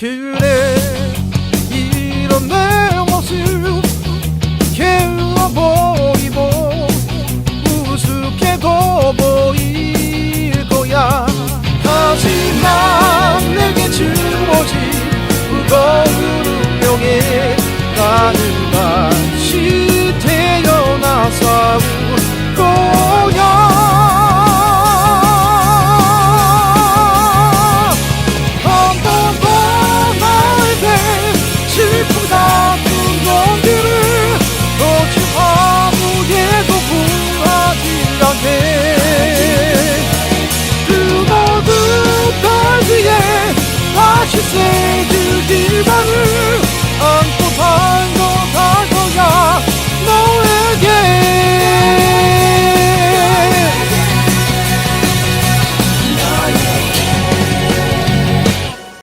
그래 새길 기반을